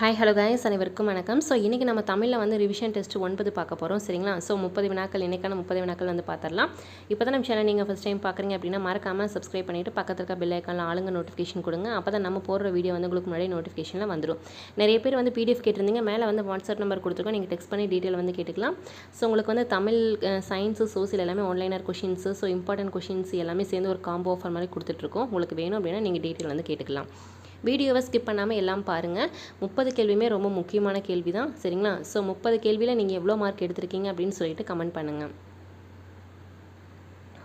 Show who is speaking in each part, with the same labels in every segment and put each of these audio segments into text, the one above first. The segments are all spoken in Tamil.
Speaker 1: ஹாய் ஹலோ கைஸ் அனைவருக்கும் வணக்கம். ஸோ இன்றைக்கி நம்ம தமிழில் வந்து ரிவிஷன் டெஸ்ட் ஒன்பது பார்க்க போகிறோம் சரிங்களா? ஸோ முப்பது வினாக்கள் இன்றைக்கான முப்பது வினாக்கள் வந்து பார்த்துடலாம். இப்போ தான் நம்ம சேனல் நீங்கள் ஃபஸ்ட் டைம் பார்க்குறீங்க அப்படின்னா மறக்காமல் சப்ஸ்கிரைப் பண்ணிவிட்டு பக்கத்தில் இருக்க பெல் ஐக்கானில் ஆளுங்க நோட்டிஃபிகேஷன் கொடுங்க. அப்போ தான் நம்ம போடுற வீடியோ வந்து உங்களுக்கு முன்னாடி நோட்டிஃபிகேஷனில் வந்துடும் நிறைய பேர் வந்து பிடிஎஃப் கேட்டிருந்தீங்க. மேலே வந்து வாட்ஸ்அப் நம்பர் கொடுத்துருக்கோம். நீங்கள் டெக்ஸ்ட் பண்ணி டீட்டெயில் வந்து கேட்டுக்கலாம். ஸோ உங்களுக்கு வந்து தமிழ் சயின்ஸு சோசியல் எல்லாமே ஆன்லைனர் கொஷின்ஸு ஸோ இம்பார்ட்டன்ட் கொஷின்ஸ் எல்லாமே சேர்ந்து ஒரு காம்போ ஆஃபர் மாதிரி கொடுத்துட்ருக்கோம் உங்களுக்கு வேணும் அப்படின்னா நீங்கள் டீட்டெயில் வந்து கேட்டுக்கலாம். வீடியோவை ஸ்கிப் பண்ணாமல் எல்லாம் பாருங்கள் முப்பது கேள்வியுமே ரொம்ப முக்கியமான கேள்வி தான் சரிங்களா? ஸோ முப்பது கேள்வியில் நீங்கள் எவ்வளோ மார்க் எடுத்திருக்கீங்க அப்படின்னு சொல்லிட்டு கமெண்ட் பண்ணுங்கள்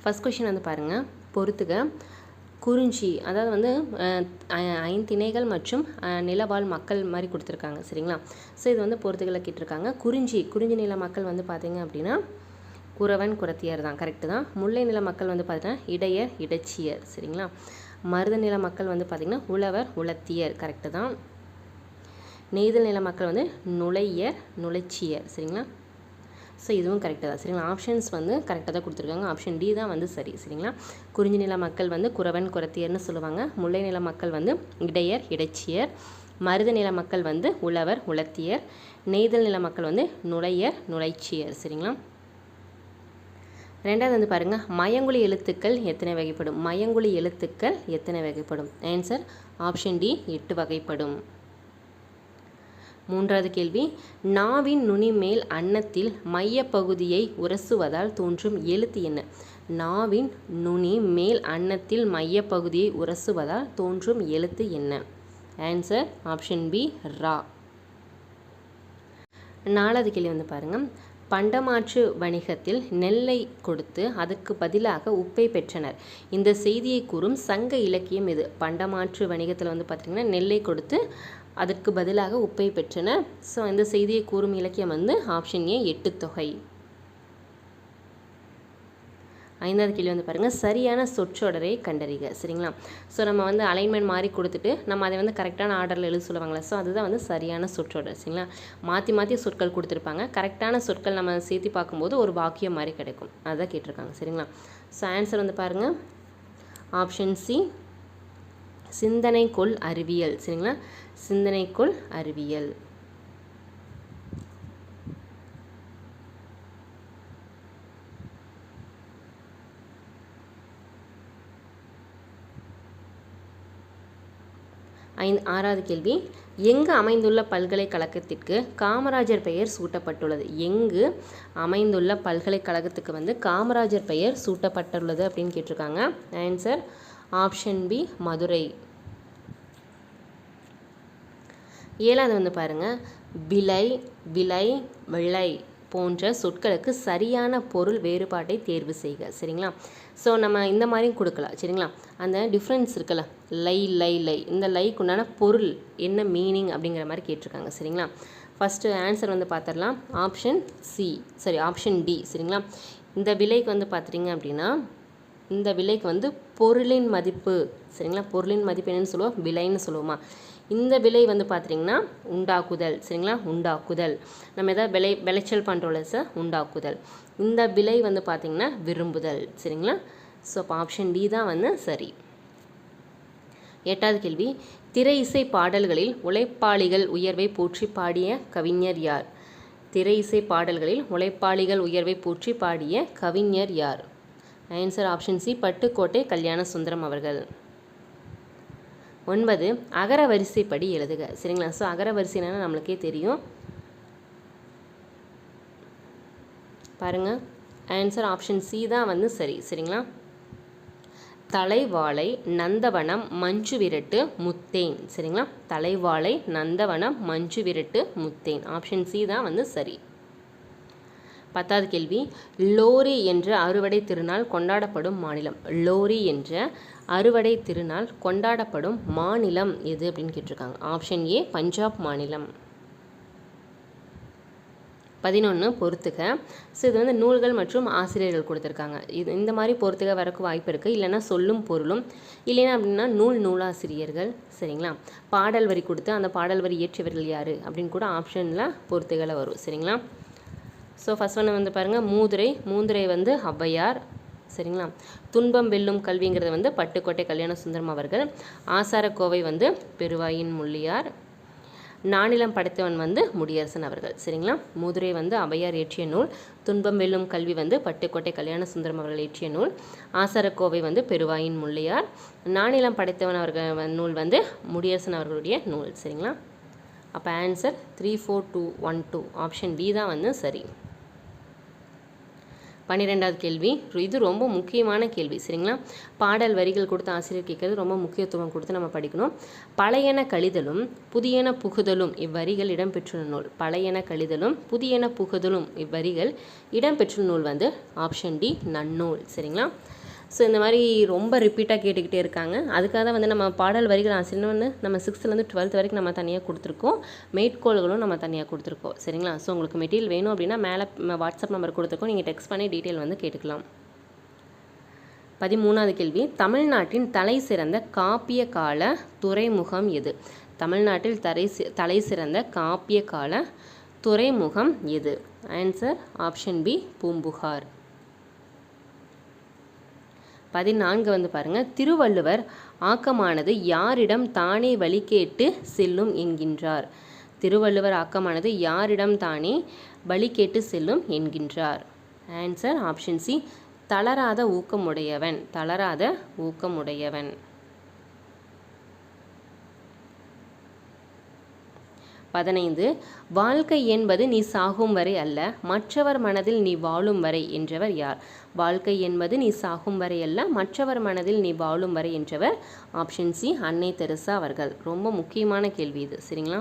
Speaker 1: ஃபஸ்ட் கொஷின் வந்து பாருங்கள் பொறுத்துக. குறிஞ்சி அதாவது வந்து ஐந்திணைகள் மற்றும் நிலவாழ் மக்கள் மாதிரி கொடுத்துருக்காங்க. சரிங்களா? ஸோ இது வந்து பொறுத்துகளை கேட்டிருக்காங்க. குறிஞ்சி குறிஞ்சி நில மக்கள் வந்து பார்த்தீங்க அப்படின்னா குறவன் குரத்தியர் தான் கரெக்டு தான். முல்லை நில மக்கள் வந்து பார்த்தீங்கன்னா இடையர் இடைச்சியர். சரிங்களா? மருத நில மக்கள் வந்து பார்த்திங்கன்னா உழவர் உலத்தியர் கரெக்டு தான். நெய்தல் நில மக்கள் வந்து நுழையர் நுழைச்சியர் சரிங்களா? ஸோ இதுவும் கரெக்டாக தான். சரிங்களா? ஆப்ஷன்ஸ் வந்து கரெக்டாக தான் கொடுத்துருக்காங்க. ஆப்ஷன் டி தான் வந்து சரி சரிங்களா? குறிஞ்சி நில மக்கள் வந்து குறவன் குரத்தியர்னு சொல்லுவாங்க. முல்லை நில மக்கள் வந்து இடையர் இடைச்சியர். மருத நில மக்கள் வந்து உழவர் உலத்தியர். நெய்தல் நில மக்கள் வந்து நுழையர் நுழைச்சியர் சரிங்களா? ரெண்டாவது வந்து பாருங்கள் மயங்குழி எழுத்துக்கள் எத்தனை வகைப்படும்? மயங்குழி எழுத்துக்கள் எத்தனை வகைப்படும்? ஆன்சர் ஆப்ஷன் டி எட்டு வகைப்படும். மூன்றாவது கேள்வி நாவின் நுனி மேல் அன்னத்தில் மையப்பகுதியை உரசுவதால் தோன்றும் எழுத்து என்ன? நாவின் நுனி மேல் அன்னத்தில் மையப்பகுதியை உரசுவதால் தோன்றும் எழுத்து என்ன? ஆன்சர் ஆப்ஷன் பி ரா. நாலாவது கேள்வி வந்து பாருங்கள் பண்டமாற்று வணிகத்தில் நெல்லை கொடுத்து அதற்கு பதிலாக உப்பை பெற்றனர். இந்த செய்தியை கூறும் சங்க இலக்கியம் இது. பண்டமாற்று வணிகத்தில் வந்து பார்த்திங்கன்னா நெல்லை கொடுத்து அதற்கு பதிலாக உப்பை பெற்றனர். ஸோ இந்த செய்தியை கூறும் இலக்கியம் வந்து ஆப்ஷன் ஏ எட்டு தொகை. ஐந்தாவது கேள்வி வந்து பாருங்கள் சரியான சொற்றொடரை கண்டறிக. சரிங்களா? ஸோ நம்ம வந்து அலைன்மெண்ட் மாறி கொடுத்துட்டு நம்ம அதை வந்து கரெக்டான ஆர்டரில் எழுத சொல்லுவாங்களே ஸோ அதுதான் வந்து சரியான சொற்றொடர். சரிங்களா? மாற்றி மாற்றி சொற்கள் கொடுத்துருப்பாங்க. கரெக்டான சொற்கள் நம்ம சேர்த்து பார்க்கும்போது ஒரு வாக்கியம் மாதிரி கிடைக்கும். அதுதான் கேட்டிருக்காங்க. சரிங்களா? ஸோ ஆன்சர் வந்து பாருங்கள் ஆப்ஷன் சி சிந்தனைக்குள் அறிவியல். சரிங்களா? சிந்தனைக்குள் அறிவியல். ஐந்து ஆறாவது கேள்வி. எங்கு அமைந்துள்ள பல்கலைக்கழகத்திற்கு காமராஜர் பெயர் சூட்டப்பட்டுள்ளது? எங்கு அமைந்துள்ள பல்கலைக்கழகத்துக்கு வந்து காமராஜர் பெயர் சூட்டப்பட்டுள்ளது அப்படின்னு கேட்டிருக்காங்க. Answer option B Madurai. ஏழாவது வந்து பாருங்கள் விலை விலை விளை போன்ற சொற்களுக்கு சரியான பொருள் வேறுபாட்டை தேர்வு செய்க. சரிங்களா? ஸோ நம்ம இந்த மாதிரியும் கொடுக்கலாம் சரிங்களா? அந்த டிஃப்ரென்ஸ் இருக்குல்ல லை லை லை இந்த லைக்கு உண்டான பொருள் என்ன மீனிங் அப்படிங்கிற மாதிரி கேட்டிருக்காங்க சரிங்களா? ஃபஸ்ட்டு ஆன்சர் வந்து பார்த்துடலாம் option C sorry option D சரிங்களா? இந்த விலைக்கு வந்து பார்த்துட்டிங்க அப்படின்னா இந்த விலைக்கு வந்து பொருளின் மதிப்பு சரிங்களா? பொருளின் மதிப்பு என்னன்னு சொல்லுவோம் விலைன்னு சொல்லுவோமா? இந்த விலை வந்து பார்த்துட்டிங்கன்னா உண்டாக்குதல் சரிங்களா? உண்டாக்குதல். நம்ம எதாவது விளை விளைச்சல் பண்ணுறோம்ல சார் உண்டாக்குதல். இந்த விலை வந்து பார்த்திங்கன்னா விரும்புதல் சரிங்களா? ஸோ அப்போ ஆப்ஷன் டி தான் வந்து சரி. எட்டாவது கேள்வி. திரை இசை பாடல்களில் உழைப்பாளிகள் உயர்வை போற்றி பாடிய கவிஞர் யார்? திரை இசை பாடல்களில் உழைப்பாளிகள் உயர்வை போற்றி பாடிய கவிஞர் யார்? Answer option C Pattukkottai Kalyana Sundaram அவர்கள். ஒன்பது அகர வரிசைப்படி எழுதுக சரிங்களா? ஸோ அகர வரிசைனா நம்மளுக்கே தெரியும். பாருங்கள் ஆன்சர் ஆப்ஷன் சி தான் வந்து சரி. சரிங்களா? தலைவாழை நந்தவனம் மஞ்சு விரட்டு முத்தேன். சரிங்களா? தலைவாழை நந்தவனம் மஞ்சு விரட்டு முத்தேன். ஆப்ஷன் சி தான் வந்து சரி. பத்தாவது கேள்வி. லோரி என்ற அறுவடை திருநாள் கொண்டாடப்படும் மாநிலம். லோரி என்ற அறுவடை திருநாள் கொண்டாடப்படும் மாநிலம் எது அப்படின்னு கேட்டிருக்காங்க. ஆப்ஷன் ஏ பஞ்சாப் மாநிலம். பதினொன்று பொறுத்துக. ஸோ இது வந்து நூல்கள் மற்றும் ஆசிரியர்கள் கொடுத்துருக்காங்க. இது இந்த மாதிரி பொறுத்துக வரக்கு வாய்ப்பு இருக்குது இல்லைன்னா சொல்லும் பொருளும் இல்லைன்னா அப்படின்னா நூல் நூலாசிரியர்கள் சரிங்களா? பாடல் வரி கொடுத்து அந்த பாடல் வரி இயற்றியவர்கள் யார்? அப்படின்னு கூட ஆப்ஷனில் பொறுத்துகளை வரும் சரிங்களா? ஸோ ஃபஸ்ட் ஒன்று வந்து பாருங்கள் மூதுரை. மூதுரை வந்து ஔவையார் சரிங்களா? துன்பம் வெல்லும் கல்விங்கிறது வந்து பட்டுக்கோட்டை கல்யாண சுந்தரம் அவர்கள். ஆசாரக்கோவை வந்து பெருவாயின் முள்ளியார் நானிலம் படைத்தவன் வந்து முடியரசன் அவர்கள். சரிங்களா? மூதுரை வந்து அவையார் இயற்றிய நூல் துன்பம் வெல்லும் கல்வி வந்து பட்டுக்கோட்டை கல்யாண சுந்தரம் அவர்கள் இயற்றிய நூல் ஆசாரக்கோவை வந்து பெருவாயின் முள்ளையார் நானிலம் படைத்தவன் அவர்கள் நூல் வந்து முடியரசன் அவர்களுடைய நூல். சரிங்களா? அப்போ answer three four two one two option B தான் வந்து சரி. பன்னிரெண்டாவது கேள்வி. இது ரொம்ப முக்கியமான கேள்வி சரிங்களா? பாடல் வரிகள் கொடுத்து ஆசிரியர் கேட்கறது ரொம்ப முக்கியத்துவம் கொடுத்து நம்ம படிக்கணும். பழையன கழிதலும் புதியன புகுதலும் இவ்வரிகள் இடம்பெற்றுள்ள நூல். பழையன கழிதலும் புதியன புகுதலும் இவ்வரிகள் இடம்பெற்றுள்ள நூல் வந்து ஆப்ஷன் டி நன்னூல் சரிங்களா? ஸோ இந்த மாதிரி ரொம்ப ரிப்பீட்டாக கேட்டுக்கிட்டே இருக்காங்க. அதுக்காக தான் வந்து நம்ம பாடல் வரிகள் சின்ன ஒன்று நம்ம சிக்ஸ்த்துலேருந்து டுவெல்த் வரைக்கும் நம்ம தனியாக கொடுத்துருக்கோம். மேற்கோள்களும் நம்ம தனியாக கொடுத்துருக்கோம். சரிங்களா? ஸோ உங்களுக்கு மெட்டீரியல் வேணும் அப்படின்னா மேலே வாட்ஸ்அப் நம்பர் கொடுத்துருக்கோம். நீங்கள் டெக்ஸ்ட் பண்ணி டீட்டெயில் வந்து கேட்டுக்கலாம். பதிமூணாவது கேள்வி. தமிழ்நாட்டின் தலை சிறந்த காப்பிய கால துறைமுகம் எது? தமிழ்நாட்டில் தலை தலை சிறந்த காப்பிய கால துறைமுகம் எது? Answer option B Poompuhar. பதினான்கு வந்து பாருங்கள் திருவள்ளுவர் ஆக்கமானது யாரிடம் தானே வழி கேட்டு செல்லும் என்கின்றார். திருவள்ளுவர் ஆக்கமானது யாரிடம் தானே வழி கேட்டு செல்லும் என்கின்றார். ஆன்சர் ஆப்ஷன் சி தளராத ஊக்கமுடையவன். தளராத ஊக்கமுடையவன். பதினைந்து வாழ்க்கை என்பது நீ சாகும் வரை அல்ல மற்றவர் மனதில் நீ வாழும் வரை என்றவர் யார்? வாழ்க்கை என்பது நீ சாகும் வரை அல்ல மற்றவர் மனதில் நீ வாழும் வரை என்றவர் ஆப்ஷன் சி அன்னை தெரசா அவர்கள். ரொம்ப முக்கியமான கேள்வி இது. சரிங்களா?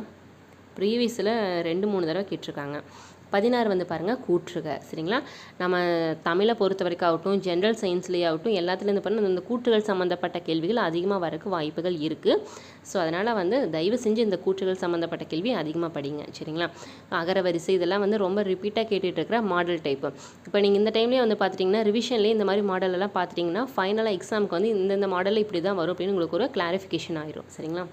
Speaker 1: ப்ரீவியஸில் ரெண்டு மூணு தடவை கேட்டிருக்காங்க. பதினாறு வந்து பாருங்கள் கூற்றுக. சரிங்களா? நம்ம தமிழை பொறுத்த வரைக்கும் ஆகட்டும் ஜென்ரல் சயின்ஸ்லேயே ஆகட்டும் எல்லாத்துலேருந்து பண்ண இந்த கூற்றுகள் சம்மந்தப்பட்ட கேள்விகள் அதிகமாக வரக்கு வாய்ப்புகள் இருக்குது ஸோ அதனால் வந்து தயவு செஞ்சு இந்த கூற்றுகள் சம்மந்தப்பட்ட கேள்வி அதிகமாக படிங்க. சரிங்களா? அகர வரிசை இதெல்லாம் வந்து ரொம்ப ரிப்பீட்டாக கேட்டுகிட்டு இருக்கிற மாடல் டைப்பு இப்போ நீங்கள் இந்த டைம்லேயே வந்து பார்த்துட்டிங்கன்னா ரிவிஷன்லேயே இந்த மாதிரி மாடலெல்லாம் பார்த்துட்டிங்கன்னா ஃபைனலாக எக்ஸாமுக்கு வந்து இந்தந்த மாடலில் இப்படி தான் வரும் அப்படின்னு உங்களுக்கு ஒரு கிளாரிஃபிகேஷன் ஆயிரும். சரிங்களா?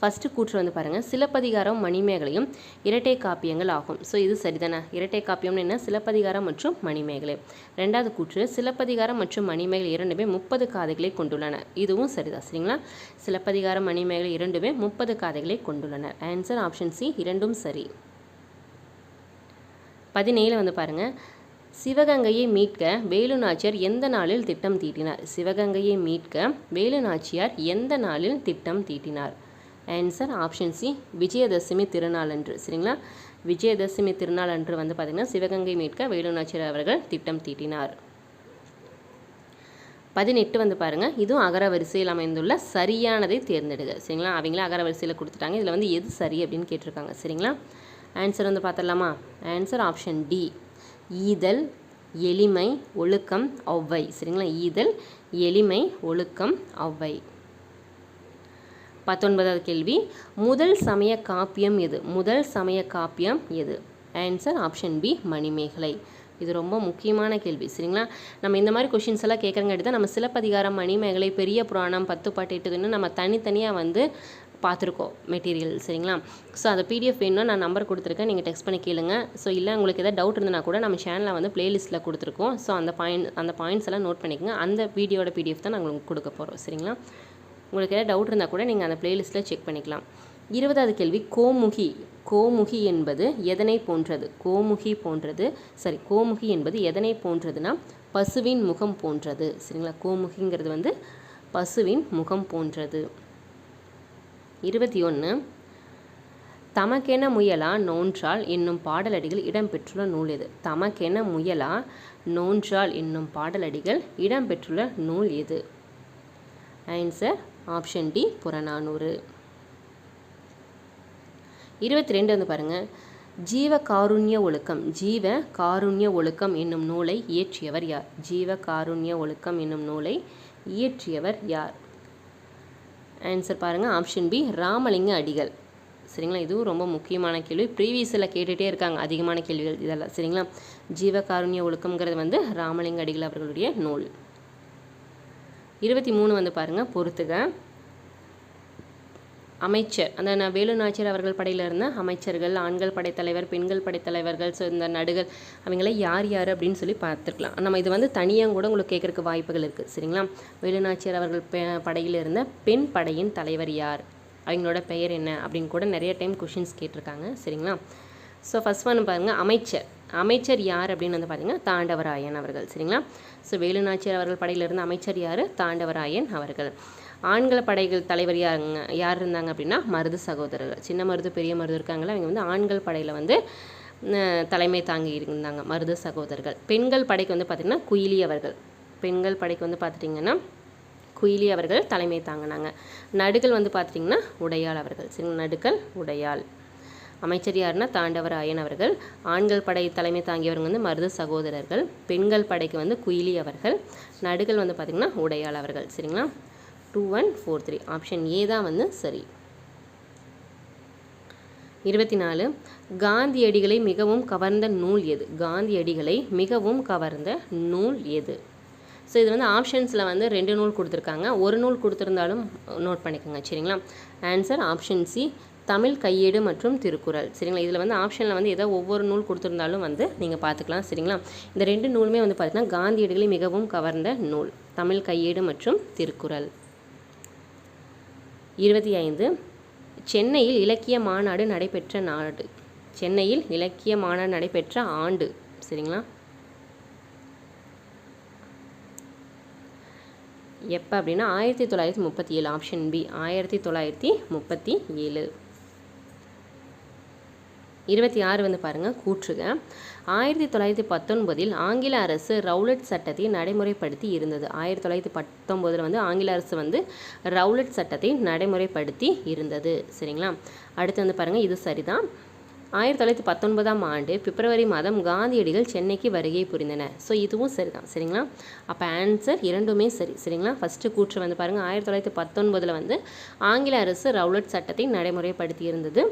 Speaker 1: ஃபஸ்ட்டு கூற்று வந்து பாருங்கள் சிலப்பதிகாரம் மணிமேகலையும் இரட்டை காப்பியங்கள் ஆகும். ஸோ இது சரிதானே? இரட்டை காப்பியம்னு என்ன? சிலப்பதிகாரம் மற்றும் மணிமேகலை. ரெண்டாவது கூற்று சிலப்பதிகாரம் மற்றும் மணிமேகலை இரண்டுமே முப்பது காதைகளை கொண்டுள்ளன. இதுவும் சரிதான். சரிங்களா? சிலப்பதிகாரம் மணிமேகலை இரண்டுமே முப்பது காதைகளை கொண்டுள்ளன. ஆன்சர் ஆப்ஷன் சி இரண்டும் சரி. பதினேழு வந்து பாருங்கள் சிவகங்கையை மீட்க வேலு நாச்சியார் எந்த நாளில் திட்டம் தீட்டினார்? சிவகங்கையை மீட்க வேலு நாச்சியார் எந்த நாளில் திட்டம் தீட்டினார்? ஆன்சர் ஆப்ஷன் சி விஜயதசமி திருநாள் அன்று சரிங்களா? விஜயதசமி திருநாள் அன்று வந்து பார்த்திங்கன்னா சிவகங்கை மீட்க வேலுநாச்சியார் அவர்கள் திட்டம் தீட்டினார். பதினெட்டு வந்து பாருங்கள் இதுவும் அகர வரிசையில் அமைந்துள்ள சரியானதை தேர்ந்தெடுங்க சரிங்களா? அவங்களே அகர வரிசையில் கொடுத்துட்டாங்க. இதில் வந்து எது சரி அப்படின்னு கேட்டிருக்காங்க சரிங்களா? ஆன்சர் வந்து பார்த்துடலாமா? ஆன்சர் ஆப்ஷன் டி ஈதல் எளிமை ஒழுக்கம் ஒவ்வை சரிங்களா? ஈதல் எளிமை ஒழுக்கம் ஒவ்வை பத்தொன்பதாவது கேள்வி. முதல் சமய காப்பியம் எது? முதல் சமய காப்பியம் எது? Answer option B Manimekalai. இது ரொம்ப முக்கியமான கேள்வி சரிங்களா? நம்ம இந்த மாதிரி கொஷின்ஸ் எல்லாம் கேட்குறங்காட்டி தான் நம்ம சிலப்பதிகாரம் மணிமேகலை பெரிய புராணம் பத்து பாட்டு எட்டுதுன்னு நம்ம தனித்தனியாக வந்து பார்த்துருக்கோம் மெட்டீரியல் சரிங்களா? ஸோ அதை பிடிஎஃப் வேணும்னா நான் நம்பர் கொடுத்துருக்கேன். நீங்கள் டெக்ஸ்ட் பண்ணி கேளுங்க. ஸோ இல்லை உங்களுக்கு எதாவது டவுட் இருந்தனா கூட நம்ம சேனலில் வந்து பிளேலிஸ்ட்டில் கொடுத்துருக்கோம். ஸோ அந்த பாயிண்ட் அந்த பாயிண்ட்ஸ் எல்லாம் நோட் பண்ணிக்கோங்க. அந்த வீடியோட பிடிஎஃப் தான் நாங்கள் உங்களுக்கு கொடுக்க போகிறோம் சரிங்களா? உங்களுக்கு ஏதாவது டவுட் இருந்தால் கூட நீங்கள் அந்த பிளேலிஸ்ட்டில் செக் பண்ணிக்கலாம். இருபதாவது கேள்வி கோமுகி. கோமுகி என்பது எதனை போன்றது? கோமுகி போன்றது சரி கோமுகி என்பது எதனை போன்றதுன்னா பசுவின் முகம் போன்றது. சரிங்களா? கோமுகிங்கிறது வந்து பசுவின் முகம் போன்றது. இருபத்தி ஒன்று தமக்கென முயலா நோன்றால் என்னும் பாடலடிகள் இடம்பெற்றுள்ள நூல் எது? தமக்கென முயலா நோன்றால் என்னும் பாடலடிகள் இடம்பெற்றுள்ள நூல் எது? Answer option D Purananuru. இருபத்தி ரெண்டு வந்து பாருங்கள் ஜீவ காருண்ய ஒழுக்கம். ஜீவ காருண்ய ஒழுக்கம் என்னும் நூலை இயற்றியவர் யார்? ஜீவ காருண்ய ஒழுக்கம் என்னும் நூலை இயற்றியவர் யார்? ஆன்சர் பாருங்கள் ஆப்ஷன் பி ராமலிங்க அடிகள். சரிங்களா? இதுவும் ரொம்ப முக்கியமான கேள்வி. ப்ரீவியஸில் கேட்டுகிட்டே இருக்காங்க. அதிகமான கேள்விகள் இதெல்லாம். சரிங்களா? ஜீவ காருண்ய ஒழுக்கங்கிறது வந்து ராமலிங்க அடிகள் அவர்களுடைய நூல். இருபத்தி மூணு வந்து பாருங்கள் பொறுத்துக. அமைச்சர் அந்த நான் வேலு நாச்சியார் அவர்கள் படையில் இருந்த அமைச்சர்கள் ஆண்கள் படைத்தலைவர் பெண்கள் படைத்தலைவர்கள் ஸோ இந்த நடுகள் அவங்கள யார் யார் அப்படின்னு சொல்லி பார்த்துருக்கலாம். நம்ம இது வந்து தனியாக கூட உங்களுக்கு கேட்குறக்கு வாய்ப்புகள் இருக்குது சரிங்களா? வேலு நாச்சியார் அவர்கள் பெ படையில் இருந்த பெண் படையின் தலைவர் யார்? அவங்களோட பெயர் என்ன அப்படின்னு கூட நிறைய டைம் கொஷின்ஸ் கேட்டிருக்காங்க சரிங்களா? ஸோ ஃபஸ்ட் ஒன்று பாருங்கள் அமைச்சர். அமைச்சர் யார் அப்படின்னு வந்து பார்த்தீங்கன்னா தாண்டவராயன் அவர்கள். சரிங்களா? ஸோ வேலுநாச்சியார் அவர்கள் படையிலிருந்து அமைச்சர் யார்? தாண்டவராயன் அவர்கள். ஆண்கள் படைகள் தலைவர் யாருங்க யார் இருந்தாங்க அப்படின்னா மருது சகோதரர்கள். சின்ன மருது பெரிய மருது இருக்காங்களா அவங்க வந்து ஆண்கள் படையில் வந்து தலைமை தாங்கி இருந்தாங்க மருது சகோதரர்கள். பெண்கள் படைக்கு வந்து பார்த்திங்கன்னா குயிலி அவர்கள். பெண்கள் படைக்கு வந்து பார்த்துட்டிங்கன்னா குயிலி அவர்கள் தலைமை தாங்கினாங்க. நடுகள் வந்து பார்த்துட்டிங்கன்னா உடையாள் அவர்கள். சரி நடுக்கள் உடையாள். அமைச்சர் யாருன்னா தாண்டவராயன் அவர்கள். ஆண்கள் படை தலைமை தாங்கியவங்க வந்து மருது சகோதரர்கள். பெண்கள் படைக்கு வந்து குயிலி அவர்கள். நடுகள் வந்து பார்த்திங்கன்னா உடையாள் அவர்கள். சரிங்களா? Two one four three. Option A தான் வந்து சரி. இருபத்தி நாலு காந்தியடிகளை மிகவும் கவர்ந்த நூல் எது? காந்தியடிகளை மிகவும் கவர்ந்த நூல் எது? ஸோ இது வந்து ஆப்ஷன்ஸில் வந்து ரெண்டு நூல் கொடுத்துருக்காங்க. ஒரு நூல் கொடுத்துருந்தாலும் நோட் பண்ணிக்கோங்க. சரிங்களா? ஆன்சர் ஆப்ஷன் சி தமிழ் கையேடு மற்றும் திருக்குறள். சரிங்களா? இதில் வந்து ஆப்ஷனில் வந்து ஏதோ ஒவ்வொரு நூல் கொடுத்துருந்தாலும் வந்து நீங்கள் பார்த்துக்கலாம் சரிங்களா? இந்த ரெண்டு நூலுமே வந்து பார்த்திங்கன்னா காந்தியடிகளை மிகவும் கவர்ந்த நூல். தமிழ் கையேடு மற்றும் திருக்குறள். இருபத்தி ஐந்து சென்னையில் இலக்கிய மாநாடு நடைபெற்ற நாடு. சென்னையில் இலக்கிய மாநாடு நடைபெற்ற ஆண்டு. சரிங்களா? எப்போ அப்படின்னா ஆயிரத்தி தொள்ளாயிரத்தி முப்பத்தி ஏழு ஆப்ஷன் பி ஆயிரத்தி தொள்ளாயிரத்தி முப்பத்தி ஏழு. இருபத்தி ஆறு வந்து பாருங்கள் கூற்றுக. ஆயிரத்தி தொள்ளாயிரத்தி பத்தொன்பதில் ஆங்கில அரசு ரவுலட் சட்டத்தை நடைமுறைப்படுத்தி இருந்தது. ஆயிரத்தி தொள்ளாயிரத்தி பத்தொம்போதில் வந்து ஆங்கில அரசு வந்து ரவுலட் சட்டத்தை நடைமுறைப்படுத்தி இருந்தது. சரிங்களா? அடுத்து வந்து பாருங்கள் இது சரிதான். ஆயிரத்தி தொள்ளாயிரத்தி பத்தொன்பதாம் ஆண்டு பிப்ரவரி மாதம் காந்தியடிகள் சென்னைக்கு வருகை புரிந்தனர் ஸோ இதுவும் சரிதான். சரிங்களா? அப்போ ஆன்சர் இரண்டுமே சரி. சரிங்களா? ஃபஸ்ட்டு கூற்று வந்து பாருங்கள் ஆயிரத்தி தொள்ளாயிரத்தி பத்தொன்பதில் வந்து ஆங்கில அரசு ரவுலட் சட்டத்தை நடைமுறைப்படுத்தி இருந்தது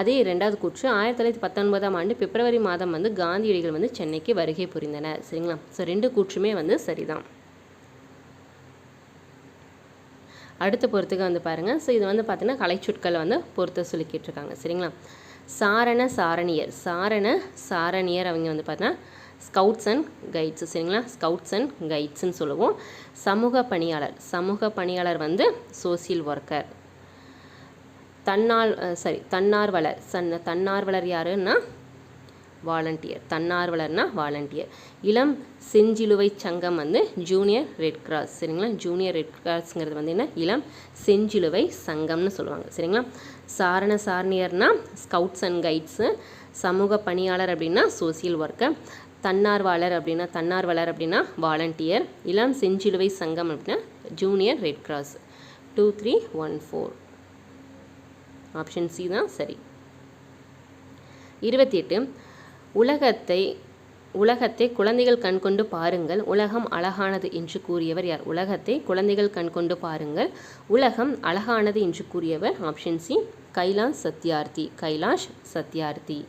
Speaker 1: அதே இரண்டாவது கூற்று ஆயிரத்தி தொள்ளாயிரத்தி பத்தொன்பதாம் ஆண்டு பிப்ரவரி மாதம் வந்து காந்தியடிகள் வந்து சென்னைக்கு வருகை புரிந்தனர் சரிங்களா? ஸோ ரெண்டு கூற்றுமே வந்து சரிதான். அடுத்த பொறுத்துக்கு வந்து பாருங்கள் ஸோ இது வந்து பார்த்திங்கன்னா கலைச்சொற்களை வந்து பொறுத்த சொல்லிக்கிட்டு இருக்காங்க சரிங்களா? சாரண சாரணியர். சாரண சாரணியர் அவங்க வந்து பார்த்தீங்கன்னா ஸ்கவுட்ஸ் அண்ட் கைட்ஸு சரிங்களா? ஸ்கவுட்ஸ் அண்ட் கைட்ஸுன்னு சொல்லுவோம். சமூக பணியாளர். சமூக பணியாளர் வந்து சோசியல் ஒர்க்கர் தன்னால் சாரி தன்னார்வலர். சன் தன்னார்வலர் யாருன்னா? வாலண்டியர் தன்னார்வலர்னா வாலண்டியர் இளம் செஞ்சிலுவை சங்கம் வந்து ஜூனியர் ரெட் கிராஸ் சரிங்களா? ஜூனியர் ரெட் கிராஸ்ங்கிறது வந்து என்ன? இளம் செஞ்சிலுவை சங்கம்னு சொல்லுவாங்க சரிங்களா? சாரண சாரணியர்னா ஸ்கவுட்ஸ் அண்ட் கைட்ஸு. சமூக பணியாளர் அப்படின்னா சோசியல் ஒர்க்கர். தன்னார்வலர் அப்படின்னா தன்னார்வலர் அப்படின்னா வாலண்டியர். இளம் செஞ்சிலுவை சங்கம் அப்படின்னா junior red cross. Two three one four. Option C தான் சரி. இருபத்தி எட்டு. உலகத்தை உலகத்தை குழந்தைகள் கண்கொண்டு பாருங்கள். உலகம் அழகானது என்று கூறியவர் யார்? உலகத்தை குழந்தைகள் கண்கொண்டு பாருங்கள். உலகம் அழகானது என்று கூறியவர் ஆப்ஷன் சி கைலாஷ் சத்யார்த்தி. கைலாஷ் சத்யார்த்தி.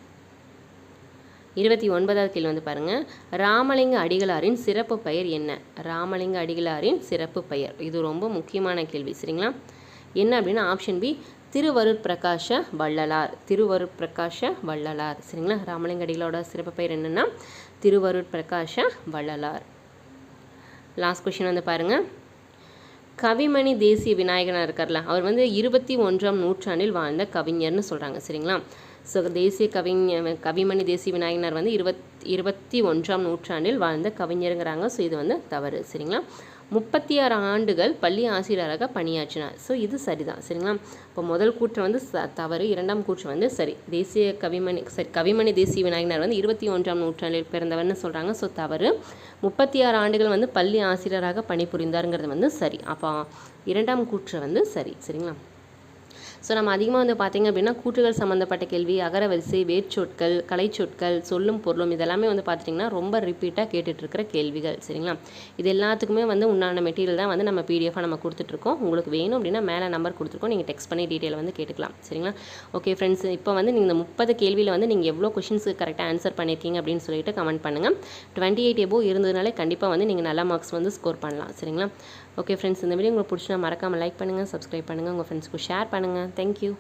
Speaker 1: இருபத்தி ஒன்பதாவது கேள்வி வந்து பாருங்கள் ராமலிங்க அடிகளாரின் சிறப்பு பெயர் என்ன? ராமலிங்க அடிகளாரின் சிறப்பு பெயர். இது ரொம்ப முக்கியமான கேள்வி சரிங்களா? என்ன அப்படின்னா ஆப்ஷன் பி திருவருட் பிரகாஷ வள்ளலார். திருவருட் பிரகாஷ வள்ளலார். சரிங்களா? ராமலிங்கடிகளோட சிறப்பு பெயர் என்னென்னா திருவருட் பிரகாஷ வள்ளலார். லாஸ்ட் கொஷின் வந்து பாருங்கள் கவிமணி தேசிய விநாயகனாக இருக்கார்ல அவர் வந்து இருபத்தி ஒன்றாம் நூற்றாண்டில் வாழ்ந்த கவிஞர்னு சொல்கிறாங்க சரிங்களா? ஸோ தேசிய கவிஞ கவிமணி தேசிய விநாயகனார் வந்து இருபத் இருபத்தி ஒன்றாம் நூற்றாண்டில் வாழ்ந்த கவிஞருங்கிறாங்க. ஸோ இது வந்து தவறு சரிங்களா? முப்பத்தி ஆறு ஆண்டுகள் பள்ளி ஆசிரியராக பணியாற்றினார். ஸோ இது சரிதான் சரிங்களா? இப்போ முதல் கூற்று வந்து ச தவறு இரண்டாம் கூற்று வந்து சரி. தேசிய கவிமணி சரி கவிமணி தேசிய விநாயகனார் வந்து இருபத்தி ஒன்றாம் நூற்றாண்டில் பிறந்தவர்னு சொல்கிறாங்க ஸோ தவறு. முப்பத்தி ஆறு ஆண்டுகள் வந்து பள்ளி ஆசிரியராக பணிபுரிந்தாருங்கிறது வந்து சரி. அப்போ இரண்டாம் கூற்று வந்து சரி சரிங்களா? ஸோ நம்ம அதிகமாக வந்து பார்த்திங்க அப்படின்னா கூற்றுகள் சம்மந்தப்பட்ட கேள்வி அகரவரிசை வேர்ச்சொற்கள் கலைச்சொற்கள் சொல்லும் பொருளும் இதெல்லாமே வந்து பார்த்துட்டிங்கன்னா ரொம்ப ரிப்பீட்டாக கேட்டுட்ருக்கிற கேள்விகள் சரிங்களா? இது எல்லாத்துக்குமே வந்து உண்டான மெட்டீரியல் தான் வந்து நம்ம பிடிஎஃபாக நம்ம கொடுத்துட்ருக்கோம் உங்களுக்கு வேணும் அப்படின்னா மேலே நம்பர் கொடுத்துருக்கோம். நீங்கள் டெக்ஸ்ட் பண்ணி டீட்டெயில் வந்து கேட்டுக்கலாம் சரிங்களா? ஓகே ஃப்ரெண்ட்ஸ் இப்போ வந்து நீங்கள் இந்த முப்பது கேள்வியில் வந்து நீங்கள் எவ்வளோ கொஷின்ஸுக்கு கரெக்டாக ஆன்சர் பண்ணியிருக்கீங்க அப்படின்னு சொல்லிட்டு கமெண்ட் பண்ணுங்கள் டுவெண்ட்டி எயிட் எபோ இருந்ததுனாலே கண்டிப்பாக வந்து நீங்கள் நல்ல மார்க்ஸ் வந்து ஸ்கோர் பண்ணலாம் சரிங்களா? ஓகே ஃப்ரெண்ட்ஸ் இந்த வீடியோ உங்களுக்கு பிடிச்சினா மறக்காமல் லைக் பண்ணுங்கள் சப்ஸ்கிரைப் பண்ணுங்கள் உங்கள் ஃப்ரெண்ட்ஸ்க்கு ஷேர் பண்ணுங்கள் தேங்க்யூ